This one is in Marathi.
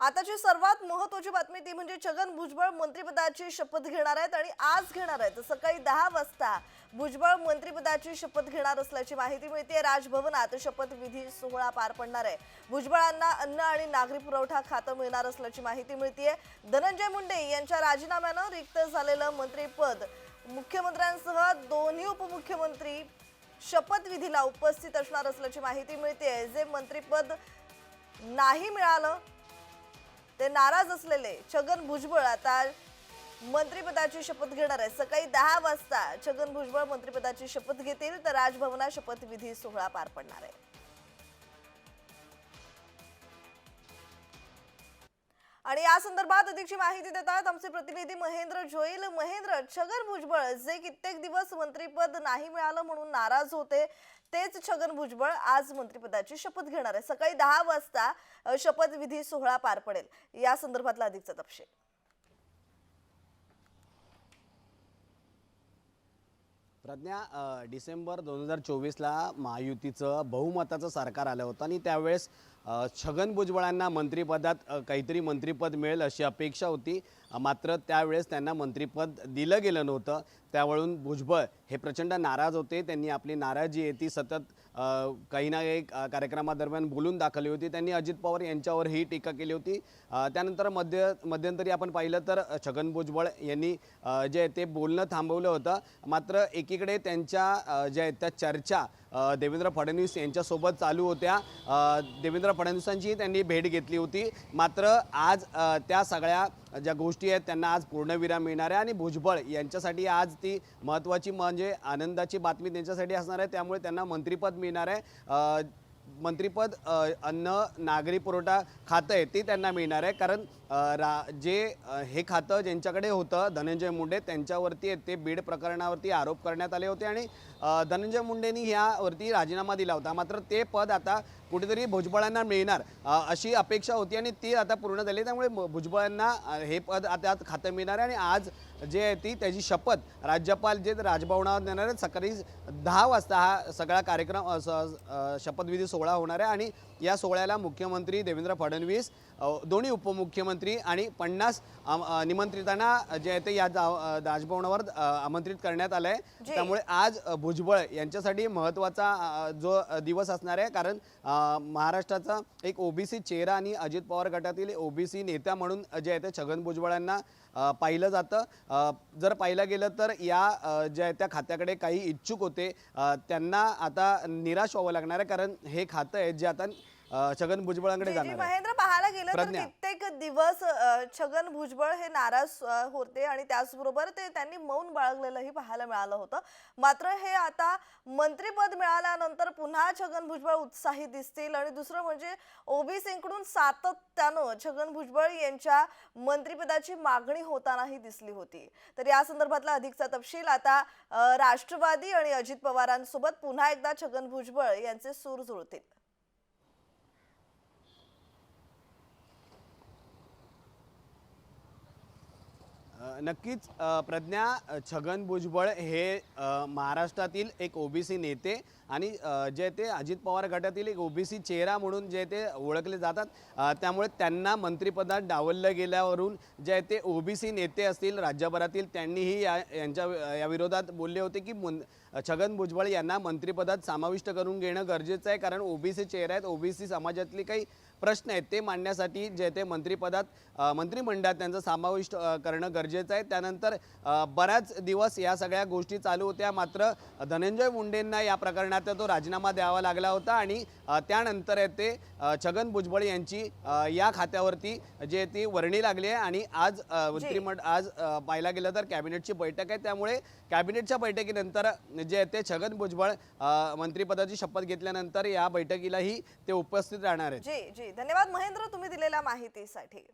आताची सर्वात महत्वाची बातमी ती म्हणजे छगन भुजबळ मंत्रिपदाची शपथ घेणार आहेत आणि आज घेणार आहेत. सकाळी दहा वाजता भुजबळ मंत्रिपदाची शपथ घेणार असल्याची माहिती मिळते राजभवनात शपथविधी सोहळा पार पडणार आहे. भुजबळांना अन्न आणि नागरी पुरवठा खातं मिळणार असल्याची माहिती मिळते धनंजय मुंडे यांच्या राजीनाम्यानं रिक्त झालेलं मंत्रिपद. मुख्यमंत्र्यांसह दोन्ही उपमुख्यमंत्री शपथविधीला उपस्थित असणार असल्याची माहिती मिळते जे मंत्रिपद नाही मिळालं ते नाराज असलेले छगन भुजबळ आता मंत्रिपदाची शपथ घेणार आहे. सकाळी दहा वाजता छगन भुजबळ मंत्रिपदाची शपथ घेतील तर राजभवनात शपथविधी सोहळा पार पडणार आहे. आणि या संदर्भात अधिकची माहिती देतात आमचे प्रतिनिधी महेंद्र जोईल. महेंद्र छगन भुजबळ जे कित्येक दिवस मंत्रीपद नाही मिळालं म्हणून नाराज होते तेच छगन भुजबळ आज मंत्रीपदाची शपथ घेणार आहे. सकाळी दहा वाजता शपथविधी सोहळा पार पडेल. या संदर्भातला अधिकचा तपशील. प्रज्ञा डिसेंबर दोन हजार चोवीसला महायुतीचं बहुमताचं सरकार आलं होतं आणि त्यावेळेस छगन भुजबळांना मंत्रिपदात काहीतरी मंत्रिपद मिळेल अशी अपेक्षा होती. मात्र त्यावेळेस त्यांना मंत्रिपद दिलं गेलं नव्हतं. त्यावरून भुजबळ हे प्रचंड नाराज होते. त्यांनी आपली नाराजी आहे ती सतत काही ना काही कार्यक्रमादरम्यान बोलून दाखवली होती. त्यांनी अजित पवार यांच्यावरही टीका केली होती. त्यानंतर मध्य मध्यंतरी आपण पाहिलं तर छगन भुजबळ यांनी जे आहे ते बोलणं थांबवलं होतं. मात्र एकीकडे त्यांच्या ज्या आहेत त्या चर्चा देवेंद्र फडणवीस यांच्यासोबत चालू होत्या. देवेंद्र फडणवीसांची त्यांनी भेट घेतली होती. मात्र आज त्या सगळ्या ज्या गोष्टी आहेत त्यांना आज पूर्णविराम मिळणार आहे आणि भुजबळ यांच्यासाठी आज ती महत्त्वाची म्हणजे आनंदाची बातमी त्यांच्यासाठी असणार आहे. त्यामुळे त्यांना मंत्रिपद मिळणार आहे. मंत्रीपद अन्न नागरी पुरवठा खातं आहे ते त्यांना मिळणार आहे. कारण रा जे हे खातं ज्यांच्याकडे होतं धनंजय मुंडे त्यांच्यावरती ते बीड प्रकरणावरती आरोप करण्यात आले होते. आणि धनंजय मुंडेंनी ह्यावरती राजीनामा दिला होता. मात्र ते पद आता कुठेतरी भुजबळांना मिळणार अशी अपेक्षा होती आणि ती आता पूर्ण झाली. त्यामुळे भुजबळांना हे पद आता खातं मिळणार आहे. आणि आज जे आहे ती त्याची शपथ राज्यपाल जे राजभवनावर देणार आहेत. सकाळी दहा वाजता हा सगळा कार्यक्रम शपथविधी सोहळा होणार आहे आणि या सोहळ्याला मुख्यमंत्री देवेंद्र फडणवीस दोन्ही उपमुख्यमंत्री आणि पन्नास निमंत्रितांना जे आहे ते या राजभवनावर आमंत्रित करण्यात आलं आहे. त्यामुळे आज भुजबळ यांच्यासाठी महत्त्वाचा जो दिवस असणार आहे. कारण महाराष्ट्राचा एक ओबीसी चेहरा आणि अजित पवार गटातील ओबीसी नेता म्हणून जे आहे ते छगन भुजबळांना पाहिलं जातं. जर पाहिलं गेलं तर या ज्या त्या खात्याकडे काही इच्छुक होते त्यांना आता निराश व्हावं लागणार आहे. कारण हे खातं आहे जे आता छगन भुजबळांकडे जाणार आहे. महेंद्र पाहायला गेलं तर दिवस छगन भुजबळ हे नाराज होते आणि त्याचबरोबर ते त्यांनी मौन बाळगलेलंही पाहायला मिळालं होतं. मात्र हे आता मंत्रीपद मिळाल्यानंतर पुन्हा छगन भुजबळ उत्साही दिसतील आणि दुसरं म्हणजे ओबीसीकडून सातत्यानं छगन भुजबळ यांच्या मंत्रिपदाची मागणी होतानाही दिसली होती. तर या संदर्भातला अधिकचा तपशील आता राष्ट्रवादी आणि अजित पवारांसोबत पुन्हा एकदा छगन भुजबळ यांचे सूर जुळतील. नक्कीच प्रज्ञा छगन भुजबळ हे महाराष्ट्रातील एक ओबीसी नेते आणि जे ते अजित पवार गटातील एक ओबीसी चेहरा म्हणून जे ते ओळखले जातात. त्यामुळे त्यांना मंत्रिपदात डावललं गेल्यावरून जे ते ओबीसी नेते असतील राज्यभरातील त्यांनीही या यांच्या या विरोधात बोलले होते की मन छगन भुजबळ यांना मंत्रिपदात समाविष्ट करून घेणं गरजेचं आहे. कारण ओबीसी चेहरा आहेत ओबीसी समाजातले काही प्रश्न आहेत ते मांडण्यासाठी जे ते मंत्रिपदात मंत्रिमंडळात त्यांचं समाविष्ट करणं गरजेचं आहे. त्यानंतर बऱ्याच दिवस या सगळ्या गोष्टी चालू होत्या. मात्र धनंजय मुंडेंना या प्रकरणात तो राजीनामा द्यावा लागला होता आणि त्यानंतर ते छगन भुजबळ यांची या खात्यावरती जे ती वर्णी लागली आहे आणि आज मंत्रिमंडळ आज पाहायला गेलं तर कॅबिनेटची बैठक आहे. त्यामुळे कॅबिनेटच्या बैठकीनंतर जे ते छगन भुजबळ मंत्रिपदाची शपथ घेतल्यानंतर या बैठकीलाही ते उपस्थित राहणार आहेत. जी जी. धन्यवाद महेंद्र तुम्ही दिलेल्या माहितीसाठी.